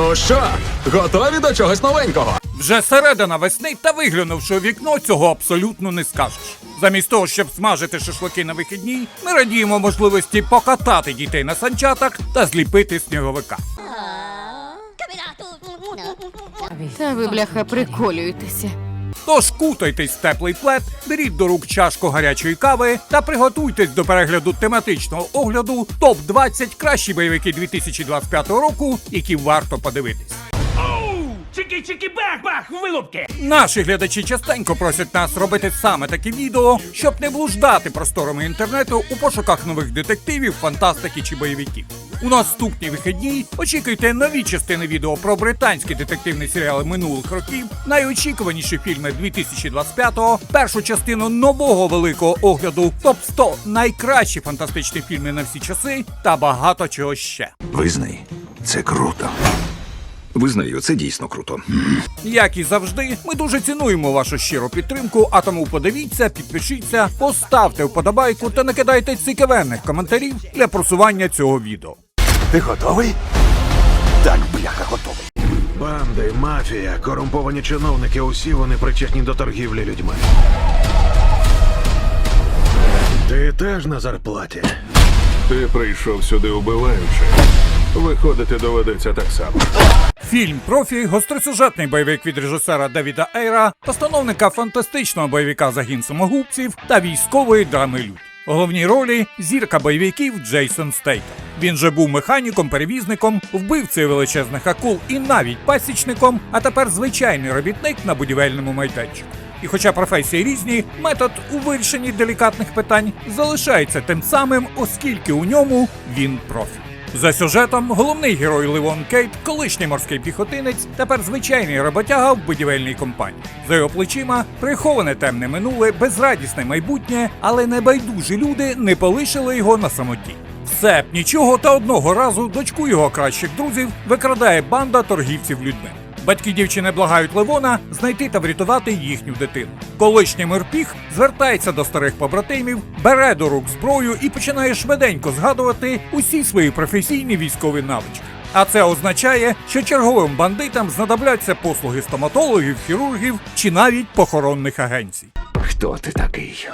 Ну що, готові до чогось новенького? Вже середина весни та виглянувши у вікно, цього абсолютно не скажеш. Замість того, щоб смажити шашлики на вихідні, ми радіємо можливості покатати дітей на санчатах та зліпити сніговика. Та ви, бляха, приколюєтеся. Тож кутайтесь в теплий плед, беріть до рук чашку гарячої кави та приготуйтесь до перегляду тематичного огляду топ 20 кращі бойовики 2025 року, які варто подивитись. Чики-чики-бах-бах, вилупки! Наші глядачі частенько просять нас робити саме такі відео, щоб не блуждати просторами інтернету у пошуках нових детективів, фантастики чи бойовиків. У наступні вихідні очікуйте нові частини відео про британські детективні серіали минулих років, найочікуваніші фільми 2025-го, першу частину нового великого огляду топ 100 найкращі фантастичні фільми на всі часи та багато чого ще. Визнай, це круто. Визнаю, це дійсно круто. Як і завжди, ми дуже цінуємо вашу щиру підтримку, а тому подивіться, підпишіться, поставте вподобайку та накидайте цікавенних коментарів для просування цього відео. Ти готовий? Так, бляха, готовий. Банди, мафія, корумповані чиновники, усі вони причетні до торгівлі людьми. Ти теж на зарплаті. Ти прийшов сюди убиваючи. Виходити доведеться так само. Фільм Профі гостросюжетний бойовик від режисера Девіда Ейра, постановника фантастичного бойовика Загін самогубців та військової драми Людь. У головній ролі зірка бойовиків Джейсон Стейтем. Він же був механіком, перевізником, вбивцею величезних акул і навіть пасічником, а тепер звичайний робітник на будівельному майданчику. І хоча професії різні, метод у вирішенні делікатних питань залишається тим самим, оскільки у ньому він профі. За сюжетом головний герой Левон Кейт, колишній морський піхотинець, тепер звичайний роботяга в будівельній компанії. За його плечима приховане темне минуле, безрадісне майбутнє, але небайдужі люди не полишили його на самоті. Все б нічого, та одного разу дочку його кращих друзів викрадає банда торгівців людьми. Батьки дівчини благають Левона знайти та врятувати їхню дитину. Колишній мирпіх звертається до старих побратимів, бере до рук зброю і починає швиденько згадувати усі свої професійні військові навички. А це означає, що черговим бандитам знадобляться послуги стоматологів, хірургів чи навіть похоронних агенцій. Хто ти такий?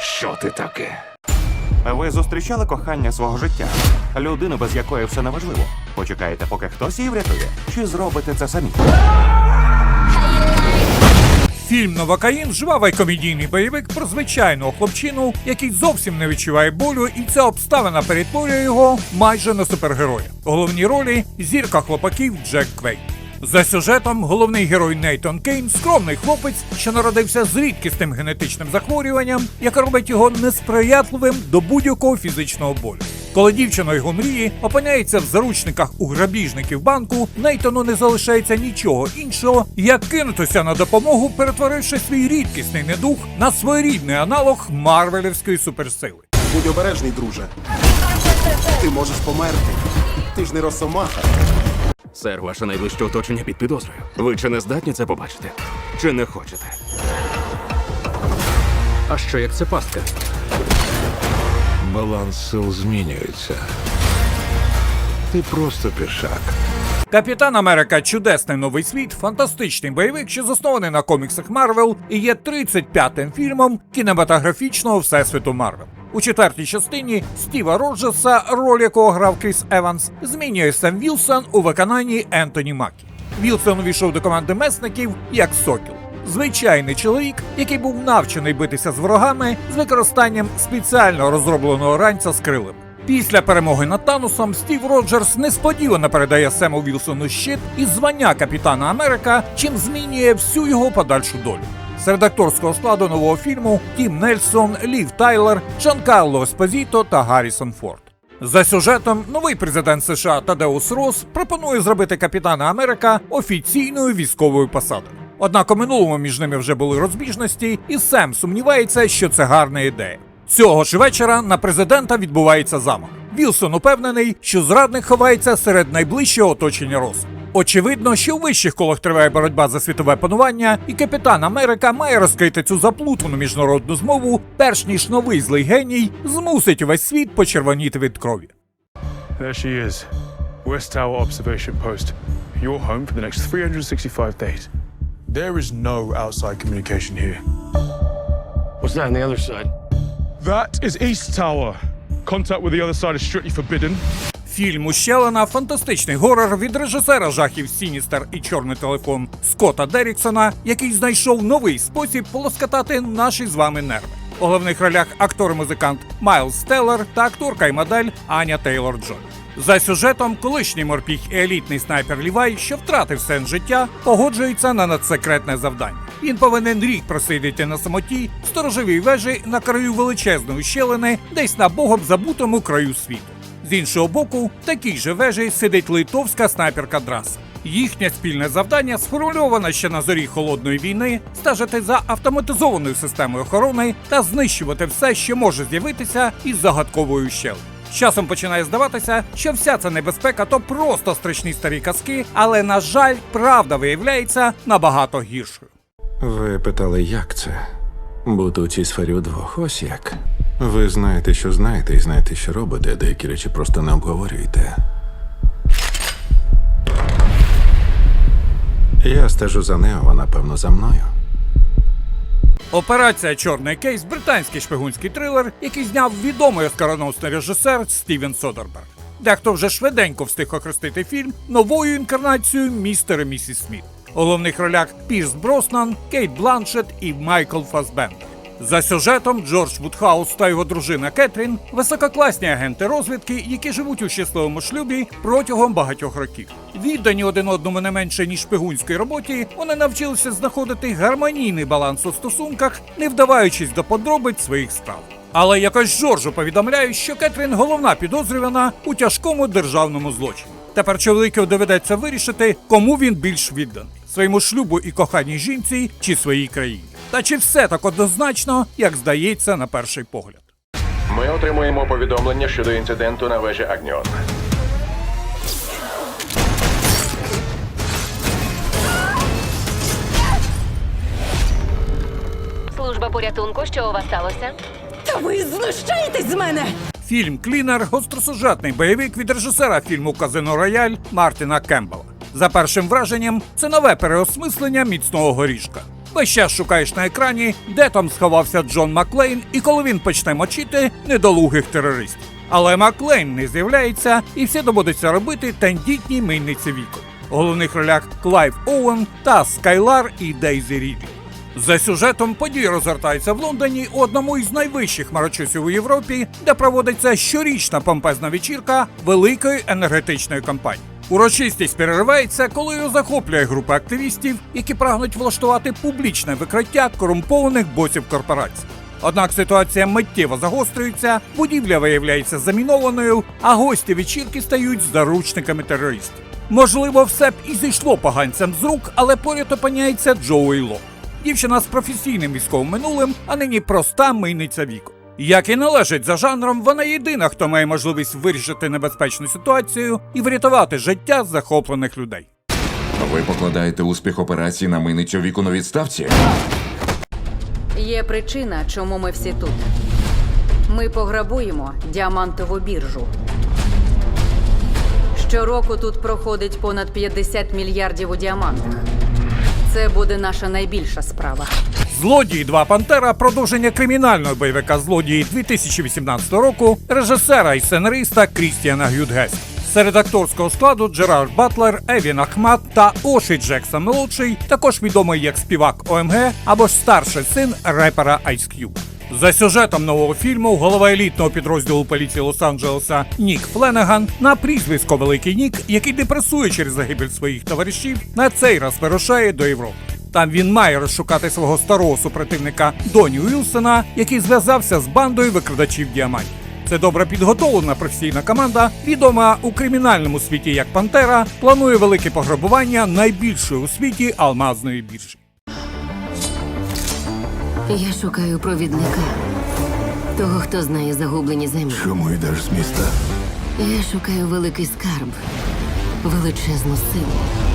Що ти таке? Ви зустрічали кохання свого життя, людину, без якої все неважливо. Почекаєте, поки хтось її врятує, чи зробите це самі? Фільм Новакаїн жвавий комедійний бойовик про звичайного хлопчину, який зовсім не відчуває болю, і ця обставина перетворює його майже на супергероя. У головній ролі зірка хлопаків Джек Квейт. За сюжетом головний герой Нейтон Кейн скромний хлопець, що народився з рідкісним генетичним захворюванням, яке робить його несприятливим до будь-якого фізичного болю. Коли дівчина його мрії опиняється в заручниках у грабіжників банку, Нейтону не залишається нічого іншого, як кинутися на допомогу, перетворивши свій рідкісний недух на своєрідний аналог марвелівської суперсили. Будь обережний, друже. Ти можеш померти. Ти ж не росомаха. Сер, ваше найближче оточення під підозрою. Ви чи не здатні це побачити? Чи не хочете? А що як це пастка? Баланс сил змінюється. Ти просто пішак. Капітан Америка Чудесний новий світ, фантастичний бойовик, що заснований на коміксах Марвел, і є 35-м фільмом кінематографічного всесвіту Марвел. У четвертій частині Стіва Роджеса, роль якого грав Кріс Еванс, змінює Сем Вілсон у виконанні Ентоні Макі. Вілсон увійшов до команди месників як сокіл. Звичайний чоловік, який був навчений битися з ворогами з використанням спеціально розробленого ранця з крилем. Після перемоги над Танусом Стів Роджерс несподівано передає Сему Вілсону щит і звання Капітана Америка, чим змінює всю його подальшу долю. Серед акторського складу нового фільму Тім Нельсон, Лів Тайлер, Джанкарло Еспозіто та Гаррісон Форд. За сюжетом, новий президент США Тадеус Рос пропонує зробити Капітана Америка офіційною військовою посадою. Однак у минулому між ними вже були розбіжності, і Сем сумнівається, що це гарна ідея. Цього ж вечора на президента відбувається замах. Вілсон упевнений, що зрадник ховається серед найближчого оточення Роса. Очевидно, що у вищих колах триває боротьба за світове панування, і капітан Америка має розкрити цю заплутану міжнародну змову, перш ніж новий злий геній змусить увесь світ почервоніти від крові. There she is. West Tower Observation Post. Your home for the next 365 days. There is no outside communication here. What's that on the other side? That is East Tower. Contact with the other side is strictly forbidden. Фільм Ущелина фантастичний горор від режисера жахів Сіністер і Чорний телефон Скотта Деріксона, який знайшов новий спосіб полоскатати наші з вами нерви. У головних ролях актор-музикант Майлз Стеллер та акторка і модель Аня Тейлор Джон. За сюжетом, колишній морпіг і елітний снайпер Лівай, що втратив сенс життя, погоджується на надсекретне завдання. Він повинен рік просидіти на самоті сторожовій вежі на краю величезної щелини, десь на богом забутому краю світу. З іншого боку, в такій же вежі сидить литовська снайперка Драс. Їхнє спільне завдання сформульоване ще на зорі холодної війни стежити за автоматизованою системою охорони та знищувати все, що може з'явитися із загадковою щель. З часом починає здаватися, що вся ця небезпека то просто страшні старі казки, але на жаль, правда виявляється набагато гіршою. Ви питали, як це? Бути у цій сфері удвох. Ось як. Ви знаєте, що знаєте, і знаєте, що робите, а деякі речі просто не обговорюєте. Я стежу за нею, вона, певно, за мною. Операція Чорний кейс британський шпигунський трилер, який зняв відомий оскароносний режисер Стівен Содерберг. Дехто вже швиденько встиг охрестити фільм новою інкарнацією містер місіс Сміт. У головних ролях Пірс Броснан, Кейт Бланшет і Майкл Фасбендер. За сюжетом Джордж Вудхаус та його дружина Кетрін висококласні агенти розвідки, які живуть у щасливому шлюбі протягом багатьох років. Віддані один одному не менше ніж шпигунській роботі, вони навчилися знаходити гармонійний баланс у стосунках, не вдаваючись до подробиць своїх справ. Але якось Джорджу повідомляють, що Кетрін головна підозрювана у тяжкому державному злочині. Тепер чоловіку доведеться вирішити, кому він більш відданий своєму шлюбу і коханій жінці чи своїй країні. Та чи все так однозначно, як здається на перший погляд? Ми отримуємо повідомлення щодо інциденту на вежі Агніон. Служба порятунку, що у вас сталося? Та ви знущаєтесь з мене! Фільм Клінер гостросюжетний бойовик від режисера фільму Казино Рояль Мартіна Кембела. За першим враженням, це нове переосмислення міцного горішка. Весь час шукаєш на екрані, де там сховався Джон Маклейн, і коли він почне мочити недолугих терористів. Але Маклейн не з'являється, і все доводиться робити тендітній мийниці віку. У головних ролях Клайв Оуен та Скайлар і Дейзі Рідлі. За сюжетом події розгортаються в Лондоні у одному із найвищих марочусів у Європі, де проводиться щорічна помпезна вечірка великої енергетичної компанії. Урочистість переривається, коли його захоплює група активістів, які прагнуть влаштувати публічне викриття корумпованих босів корпорацій. Однак ситуація миттєво загострюється, будівля виявляється замінованою, а гості вечірки стають заручниками терористів. Можливо, все б і зійшло поганцям з рук, але поряд опиняється Джоуі Ло. Дівчина з професійним військовим минулим, а нині проста мийниця віку. Як і належить за жанром, вона єдина, хто має можливість вирішити небезпечну ситуацію і врятувати життя захоплених людей. Ви покладаєте успіх операції на мийницю віку на відставці? Є причина, чому ми всі тут. Ми пограбуємо діамантову біржу. Щороку тут проходить понад 50 мільярдів у діамантах. Це буде наша найбільша справа. Злодії 2 Пантера продовження кримінального бойовика злодії 2018 року режисера і сценариста Крістіана Гюдгест. Серед акторського складу Джерард Батлер, Евін Ахмат та Оші Джексон молодший, також відомий як співак ОМГ або ж старший син репера Ice Cube. За сюжетом нового фільму голова елітного підрозділу поліції Лос-Анджелеса Нік Фленеган на прізвисько Великий Нік, який депресує через загибель своїх товаришів, на цей раз вирушає до Європи. Там він має розшукати свого старого супротивника Доні Уілсона, який зв'язався з бандою викрадачів діамантів. Це добре підготовлена професійна команда, відома у кримінальному світі як Пантера, планує велике пограбування найбільшої у світі алмазної біржі. Я шукаю провідника. Того, хто знає загублені землі. Чому йдеш з міста? Я шукаю великий скарб, величезну силу.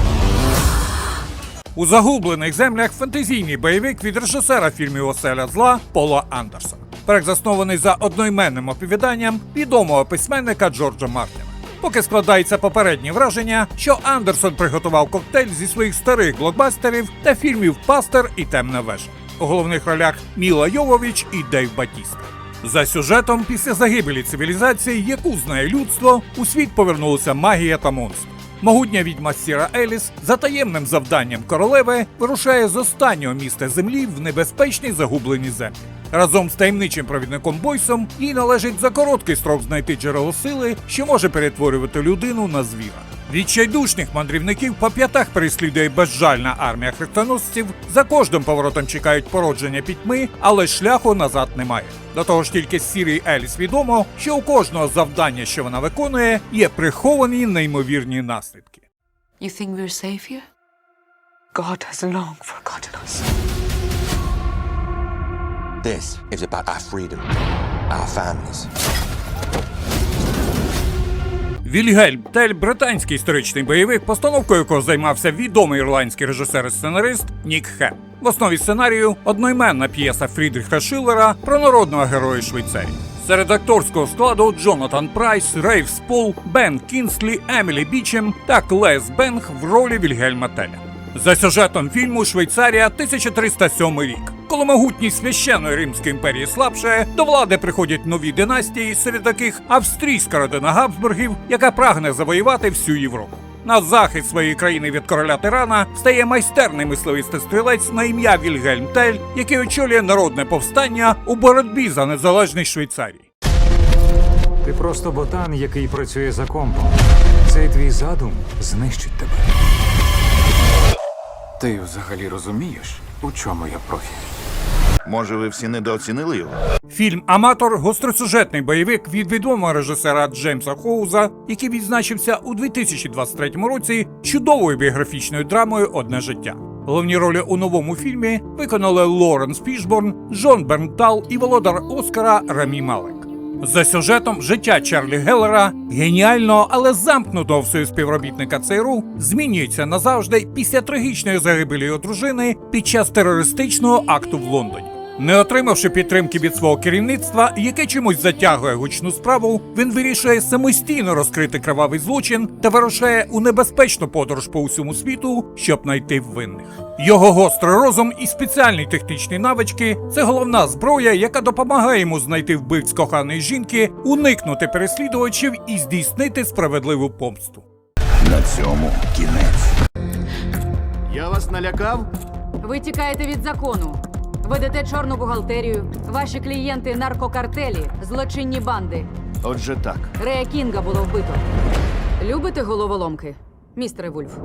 У загублених землях фентезійний бойовик від режисера фільмів Оселя зла Пола Андерсона. Проект заснований за одноіменним оповіданням відомого письменника Джорджа Мартіна. поки складається попереднє враження, що Андерсон приготував коктейль зі своїх старих блокбастерів та фільмів Пастер і Темна вежа. У головних ролях Міла Йовович і Дейв Батіста. За сюжетом, після загибелі цивілізації, яку знає людство, у світ повернулася магія та монстр. Могутня відьма Сіра Еліс за таємним завданням королеви вирушає з останнього міста землі в небезпечні загублені землі. Разом з таємничим провідником Бойсом їй належить за короткий строк знайти джерело сили, що може перетворювати людину на звіра. Відчайдушних мандрівників по п'ятах переслідує безжальна армія хрестоносців. За кожним поворотом чекають породження пітьми, але шляху назад немає. До того ж, тільки з Сірі Еліс відомо, що у кожного завдання, що вона виконує, є приховані неймовірні наслідки. You think we're safe here? God has long forgotten us. This is about our freedom, our families. Вільгельм Тель британський історичний бойовик, постановкою якого займався відомий ірландський режисер і сценарист Нік Хем. В основі сценарію одноіменна п'єса Фрідріха Шиллера про народного героя Швейцарії. Серед акторського складу Джонатан Прайс, Рейв Спол, Бен Кінслі, Емілі Бічем та Клес Бенг в ролі Вільгельма Теля. За сюжетом фільму Швейцарія 1307 рік. Коли могутність священної Римської імперії слабшає, до влади приходять нові династії, серед яких австрійська родина Габсбургів, яка прагне завоювати всю Європу. На захист своєї країни від короля тирана стає майстерний мисливістий стрілець на ім'я Вільгельм Тель, який очолює народне повстання у боротьбі за незалежність Швейцарії. Ти просто ботан, який працює за компом. Цей твій задум знищить тебе. Ти взагалі розумієш, у чому я профі? Може, ви всі недооцінили його? Фільм Аматор гостросюжетний бойовик від відомого режисера Джеймса Хоуза, який відзначився у 2023 році чудовою біографічною драмою Одне життя. Головні ролі у новому фільмі виконали Лоренс Фішборн, Джон Бернтал і володар Оскара Рамі Малек. За сюжетом життя Чарлі Геллера, геніального, але замкнутого в свою співробітника ЦРУ, змінюється назавжди після трагічної загибелі його дружини під час терористичного акту в Лондоні. Не отримавши підтримки від свого керівництва, яке чомусь затягує гучну справу, він вирішує самостійно розкрити кривавий злочин та вирушає у небезпечну подорож по усьому світу, щоб знайти винних. Його гострий розум і спеціальні технічні навички це головна зброя, яка допомагає йому знайти вбивць коханої жінки, уникнути переслідувачів і здійснити справедливу помсту. На цьому кінець. Я вас налякав? Ви тікаєте від закону. Ведете чорну бухгалтерію. Ваші клієнти наркокартелі, злочинні банди. Отже, так. Рея Кінга було вбито. Любите головоломки, містере Вульф?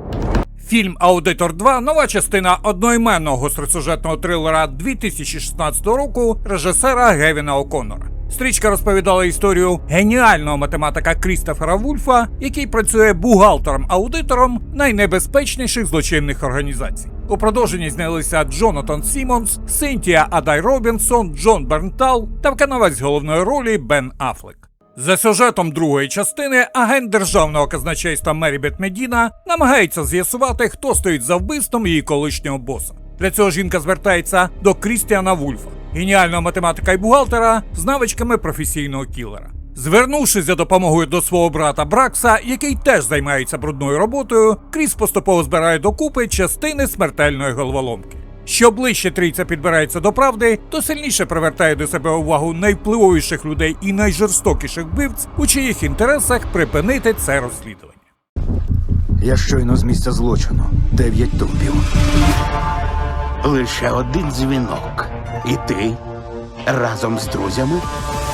Фільм Аудитор 2 нова частина одноіменного гостросюжетного трилера 2016 року режисера Гевіна О'Коннора. Стрічка розповідала історію геніального математика Крістофера Вульфа, який працює бухгалтером-аудитором найнебезпечніших злочинних організацій. У продовженні знялися Джонатан Сімонс, Синтія Адай Робінсон, Джон Бернтал та виконавець головної ролі Бен Афлек. За сюжетом другої частини агент державного казначейства Мерібет Медіна намагається з'ясувати, хто стоїть за вбивством її колишнього боса. Для цього жінка звертається до Крістіана Вульфа, геніального математика і бухгалтера з навичками професійного кілера. Звернувшись за допомогою до свого брата Бракса, який теж займається брудною роботою, Кріс поступово збирає докупи частини смертельної головоломки. Що ближче трійця підбирається до правди, то сильніше привертає до себе увагу найвпливовіших людей і найжорстокіших вбивць, у чиїх інтересах припинити це розслідування. Я щойно з місця злочину. Дев'ять трупів. Лише один дзвінок. І ти разом з друзями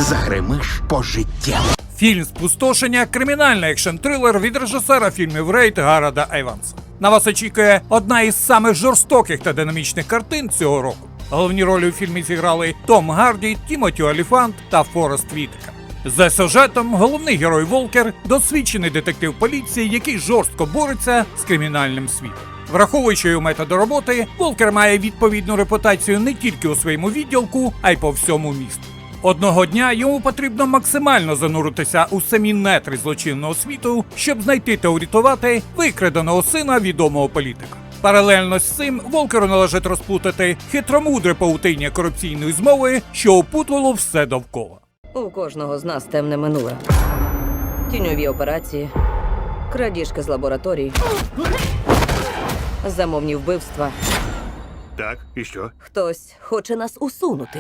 загримиш по життя. Фільм Спустошення кримінальний екшн-трилер від режисера фільмів Рейд Гарада Еванса. На вас очікує одна із самих жорстоких та динамічних картин цього року. Головні ролі у фільмі зіграли Том Гарді, Тімоті Оліфант та Форест Вітека. За сюжетом головний герой Волкер досвідчений детектив поліції, який жорстко бореться з кримінальним світом. Враховуючи його методи роботи, Волкер має відповідну репутацію не тільки у своєму відділку, а й по всьому місту. Одного дня йому потрібно максимально зануритися у самі нетри злочинного світу, щоб знайти та урятувати викраденого сина відомого політика. Паралельно з цим Волкеру належить розплутати хитромудре паутиння корупційної змови, що опутувало все довкола. У кожного з нас темне минуле. тіньові операції, крадіжки з лабораторій, замовні вбивства. Так, і що? Хтось хоче нас усунути.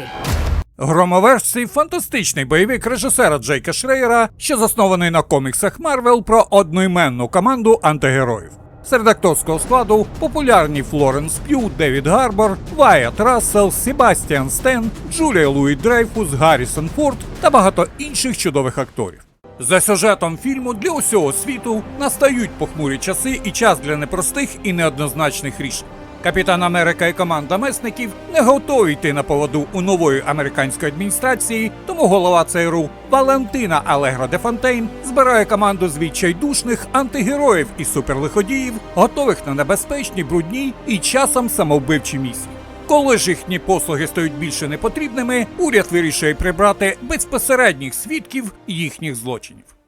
Громовержці фантастичний бойовик режисера Джейка Шрейера, що заснований на коміксах Марвел про одноіменну команду антигероїв. Серед акторського складу популярні Флоренс П'ю, Девід Гарбор, Вайат Рассел, Себастіан Стен, Джулія Луї Дрейфус, Гаррісон Форд та багато інших чудових акторів. За сюжетом фільму для усього світу настають похмурі часи і час для непростих і неоднозначних рішень. Капітан Америка і команда месників не готові йти на поводу у нової американської адміністрації, тому голова ЦРУ Валентина Алегро де Фонтейн збирає команду з відчайдушних антигероїв і суперлиходіїв, готових на небезпечні, брудні і часом самовбивчі місії. Коли ж їхні послуги стають більше непотрібними, уряд вирішує прибрати безпосередніх свідків їхніх злочинів.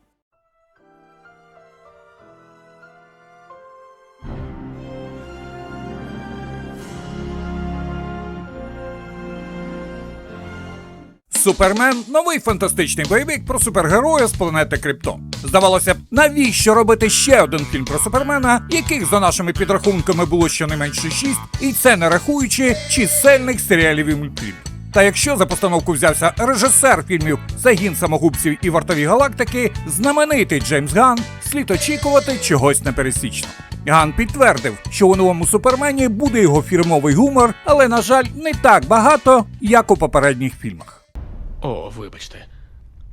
Супермен новий фантастичний бойовик про супергероя з планети Криптон. Здавалося б, навіщо робити ще один фільм про супермена, яких за нашими підрахунками було щонайменше шість, і це не рахуючи чисельних серіалів і мультфільмів. Та якщо за постановку взявся режисер фільмів Загін самогубців і вартові галактики, знаменитий Джеймс Ган, слід очікувати чогось непересічного. Ган підтвердив, що у новому супермені буде його фірмовий гумор, але на жаль, не так багато, як у попередніх фільмах. О, вибачте.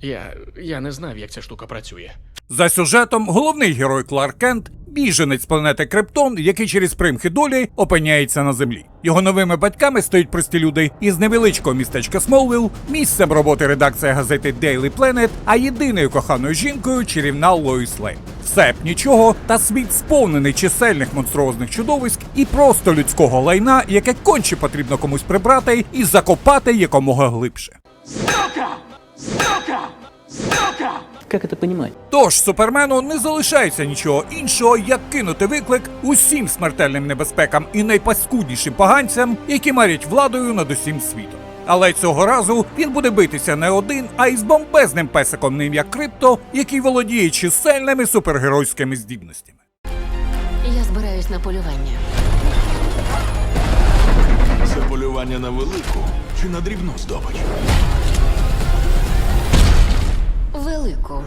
Я. я не знав, як ця штука працює. За сюжетом головний герой Кларк Кент біженець планети Криптон, який через примхи долі опиняється на землі. Його новими батьками стають прості люди із невеличкого містечка Смолвіл, місцем роботи редакція газети Daily Planet, а єдиною коханою жінкою чарівна Лоїс Лейн. Все б нічого, та світ сповнений чисельних монструозних чудовиськ і просто людського лайна, яке конче потрібно комусь прибрати і закопати якомога глибше. Как это понимать? Тож супермену не залишається нічого іншого, як кинути виклик усім смертельним небезпекам і найпаскуднішим поганцям, які марять владою над усім світом. Але цього разу він буде битися не один, а із бомбезним песиком на ім'я Крипто, який володіє чисельними супергеройськими здібностями. Я збираюсь на полювання. Полювання на велику чи на дрібну здобич? Велику.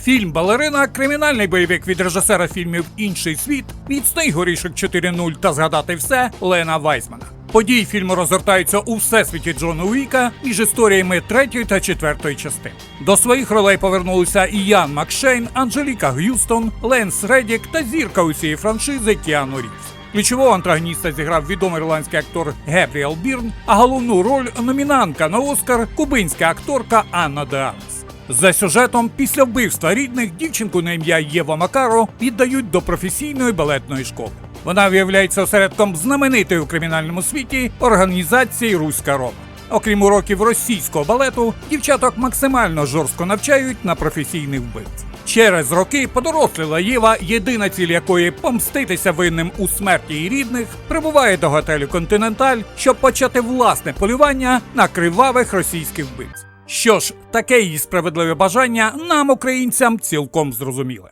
Фільм Балерина кримінальний бойовик від режисера фільмів Інший світ, Міцний горішок 4.0 та згадати все Лена Вайсмана. Події фільму розгортаються у всесвіті Джона Уіка між історіями третьої та четвертої частин. До своїх ролей повернулися і Ян Макшейн, Анжеліка Г'юстон, Ленс Редік та зірка усієї франшизи Кіану Рівз. Ключового антагоніста зіграв відомий ірландський актор Гебріел Бірн, а головну роль номінантка на Оскар кубинська акторка Анна де Армас. За сюжетом, після вбивства рідних дівчинку на ім'я Єва Макаро віддають до професійної балетної школи. Вона виявляється осередком знаменитої у кримінальному світі організації Руська Рома. Окрім уроків російського балету, дівчаток максимально жорстко навчають на професійних вбивць. Через роки подоросліла Єва, єдина ціль якої помститися винним у смерті її рідних, прибуває до готелю Континенталь, щоб почати власне полювання на кривавих російських вбивць. Що ж, таке її справедливе бажання нам, українцям, цілком зрозуміле.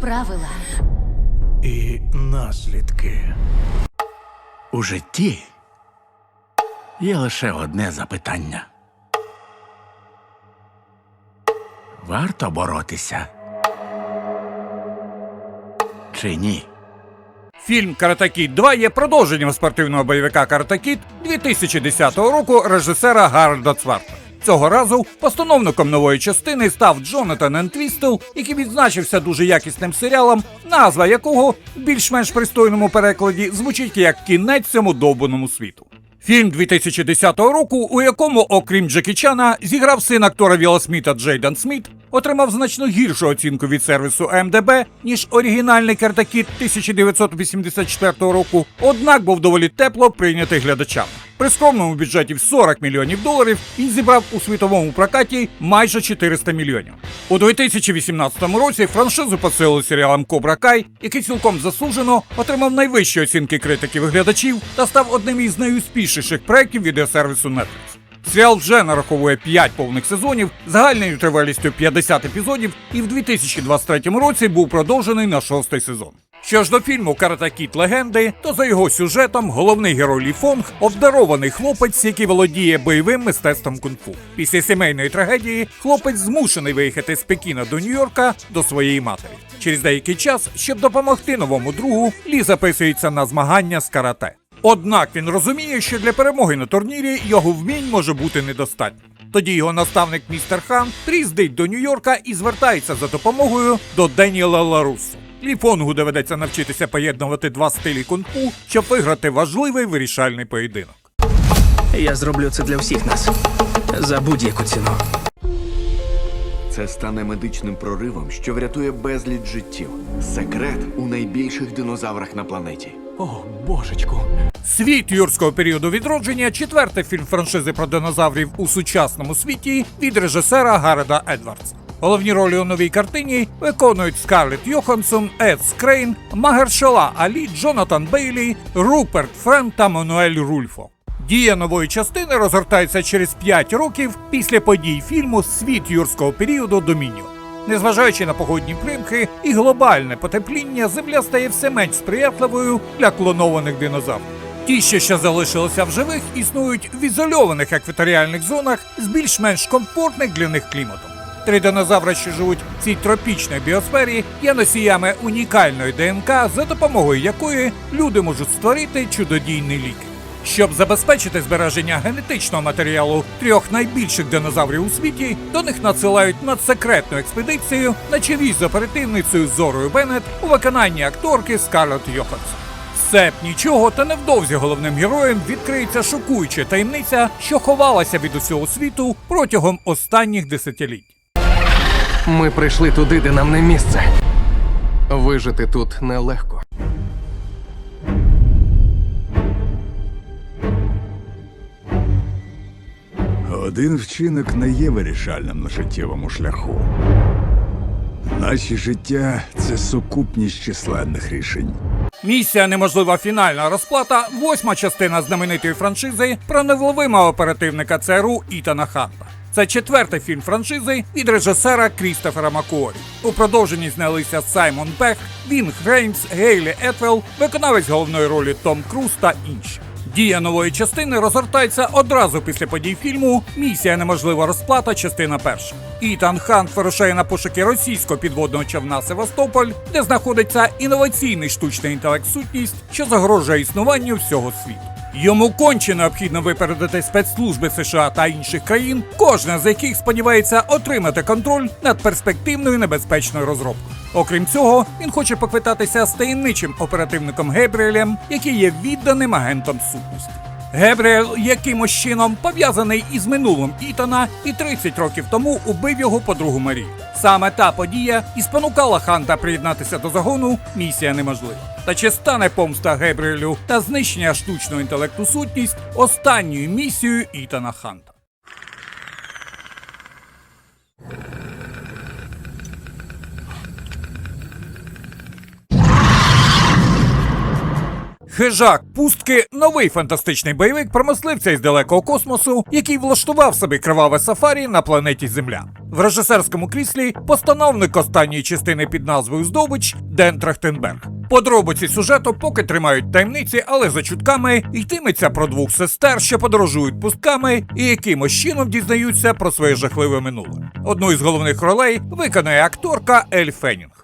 Правила. І наслідки. У житті є лише одне запитання. Варто боротися? Чи ні? Фільм Карате Кіт 2 є продовженням спортивного бойовика Карате Кіт 2010 року режисера Гарольда Цварта. Цього разу постановником нової частини став Джонатан Ентвістел, який відзначився дуже якісним серіалом, назва якого в більш-менш пристойному перекладі звучить як кінець цьому довбаному світу. Фільм 2010 року, у якому, окрім Джекі Чана, зіграв син актора Віла Сміта Джейдан Сміт, отримав значно гіршу оцінку від сервісу МДБ, ніж оригінальний Картакіт 1984 року, однак був доволі тепло прийнятий глядачами. При скромному бюджеті в 40 мільйонів доларів він зібрав у світовому прокаті майже 400 мільйонів. У 2018 році франшизу посилили серіалом Кобра Кай, який цілком заслужено отримав найвищі оцінки критиків і глядачів та став одним із найуспішніших проєктів відеосервісу Netflix. Серіал вже нараховує 5 повних сезонів загальною тривалістю 50 епізодів і в 2023 році був продовжений на шостий сезон. Що ж до фільму Карата Кіт легенди, то за його сюжетом головний герой Лі Фонг обдарований хлопець, який володіє бойовим мистецтвом кунг-фу. Після сімейної трагедії хлопець змушений виїхати з Пекіна до Нью-Йорка до своєї матері. Через деякий час, щоб допомогти новому другу, Лі записується на змагання з карате. Однак він розуміє, що для перемоги на турнірі його вмінь може бути недостатньо. Тоді його наставник містер Хан приїздить до Нью-Йорка і звертається за допомогою до Деніела Ларуссо. Ліфонгу доведеться навчитися поєднувати два стилі кунг-фу, щоб виграти важливий вирішальний поєдинок. Я зроблю це для всіх нас. За будь-яку ціну. Це стане медичним проривом, що врятує безліч життів. Секрет у найбільших динозаврах на планеті. О, божечку. Світ юрського періоду відродження четвертий фільм франшизи про динозаврів у сучасному світі від режисера Гареда Едвардса. Головні ролі у новій картині виконують Скарлетт Йоханссон, Ед Скрейн, Магершала Алі, Джонатан Бейлі, Руперт Френ та Мануель Рульфо. Дія нової частини розгортається через 5 років після подій фільму Світ юрського періоду Домініон. Незважаючи на погодні примхи і глобальне потепління, земля стає все менш сприятливою для клонованих динозаврів. Ті, що ще залишилися в живих, існують в ізольованих екваторіальних зонах з більш-менш комфортних для них кліматом. Три динозаври, що живуть в цій тропічній біосфері, є носіями унікальної ДНК, за допомогою якої люди можуть створити чудодійні ліки. Щоб забезпечити збереження генетичного матеріалу трьох найбільших динозаврів у світі, до них надсилають надсекретну експедицію на чолі з оперативницею Зорою Беннет у виконанні акторки Скарлетт Йоханссон. Все б нічого, та невдовзі головним героєм відкриється шокуюча таємниця, що ховалася від усього світу протягом останніх десятиліть. Ми прийшли туди, де нам не місце. Вижити тут нелегко. Один вчинок не є вирішальним на життєвому шляху. Наші життя це сукупність численних рішень. Місія неможлива фінальна розплата восьма частина знаменитої франшизи про невловимого оперативника ЦРУ Ітана Ханта. Це четвертий фільм франшизи від режисера Крістофера Макуорі. У продовженні знялися Саймон Пех, Він Греймс, Гейлі Етвелл, виконавець головної ролі Том Круз та інші. Дія нової частини розгортається одразу після подій фільму Місія неможлива розплата, частина перша. Ітан Хант вирушає на пошуки російського підводного човна Севастополь, де знаходиться інноваційний штучний інтелект сутність, що загрожує існуванню всього світу. Йому конче необхідно випередити спецслужби США та інших країн, кожна з яких сподівається отримати контроль над перспективною небезпечною розробкою. Окрім цього, він хоче поквитатися з таємничим оперативником Гебріелем, який є відданим агентом сутності. Гебріел якимось чином пов'язаний із минулим Ітана і 30 років тому убив його подругу Марі. Саме та подія і спонукала Ханта приєднатися до загону Місія неможлива. Та чи стане помста Гебріелю та знищення штучного інтелекту сутність останньою місією Ітана Ханта? Хижак пустки новий фантастичний бойовик про мисливця із далекого космосу, який влаштував собі криваве сафарі на планеті Земля. В режисерському кріслі постановник останньої частини під назвою Здобич Ден Трахтенберг. Подробиці сюжету поки тримають таємниці, але за чутками йтиметься про двох сестер, що подорожують пустками і якимось чином дізнаються про своє жахливе минуле. Одну із головних ролей виконає акторка Ель Фенінг.